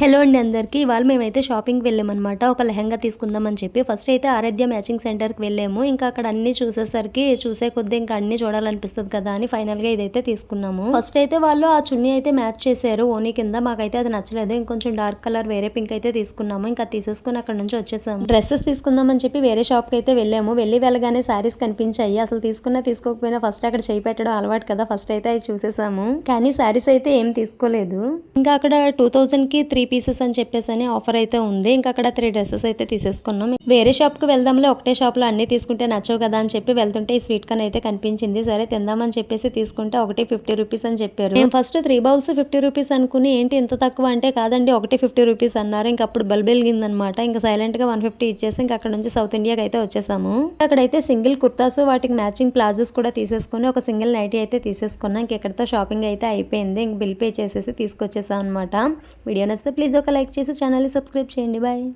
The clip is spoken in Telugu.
హలో అండి అందరికీ. ఇవాళ మేమైతే షాపింగ్కి వెళ్ళామన్నమాట. ఒక లెహంగా తీసుకుందామని చెప్పి. ఫస్ట్ అయితే ఆరాధ్య మ్యాచింగ్ సెంటర్కి వెళ్ళాము. ఇంకా అక్కడ అన్ని చూసేసరికి చూసే కొద్దీ ఇంకా అన్ని చూడాలనిపిస్తుంది కదా అని ఫైనల్గా ఇదైతే తీసుకున్నాము. ఫస్ట్ అయితే వాళ్ళు ఆ చున్నీ అయితే మ్యాచ్ చేశారు ఓనీ కింద. మాకైతే అది నచ్చలేదు. ఇంకొంచెం డార్క్ కలర్ వేరే పింక్ అయితే తీసుకున్నాము. ఇంకా తీసేసుకుని అక్కడ నుంచి వచ్చేసాము. డ్రెస్సెస్ తీసుకుందామని చెప్పి వేరే షాప్కి అయితే వెళ్ళాము. వెళ్ళి వెళ్ళగానే శారీస్ కనిపించాయి. అసలు తీసుకున్నా తీసుకోకపోయినా ఫస్ట్ అక్కడ చేయి పెట్టడం అలవాటు కదా. ఫస్ట్ అయితే అది చూసేసాము. కానీ శారీస్ అయితే ఏం తీసుకోలేదు. ఇంకా అక్కడ టూ థౌసండ్కి త్రీ పీసెస్ అని చెప్పేసి అని ఆఫర్ అయితే ఉంది. ఇంకా అక్కడ త్రీ డ్రెస్సెస్ అయితే తీసేసుకున్నాం. వేరే షాప్కి వెళ్దాంలో ఒకటే షాప్లో అన్ని తీసుకుంటే నచ్చవు కదా అని చెప్పి వెళ్తుంటే ఈ స్వీట్ కన్ అయితే కనిపించింది. సరే తిందామని చెప్పేసి తీసుకుంటే ఒకటి ఫిఫ్టీ రూపీస్ అని చెప్పారు. మేము first three bowls fifty rupees అనుకుని ఏంటి ఇంత తక్కువ అంటే కాదండి ఒకటి ఫిఫ్టీ రూపీస్ అన్నారు. ఇంకా అప్పుడు బల్బెలిగిందనమాట ఇంకా సైలెంట్గా వన్ ఫిఫ్టీ ఇచ్చేసి ఇంకా అక్కడ నుంచి సౌత్ ఇండియాకి అయితే వచ్చేసాము. అక్కడైతే సింగిల్ కుర్తాస్ వాటికి మ్యాచింగ్ ప్లాజోస్ కూడా తీసేసుకుని ఒక సింగిల్ నైటీ అయితే తీసేసుకున్నాం. ఇంక ఇక్కడతో షాపింగ్ అయితే అయిపోయింది. ఇంక బిల్ పే చేసేసి తీసుకొచ్చేసి. అనమాట వీడియో నచ్చితే ప్లీజ్ ఒక లైక్ చేసి ఛానల్ని సబ్స్క్రైబ్ చేయండి. బాయ్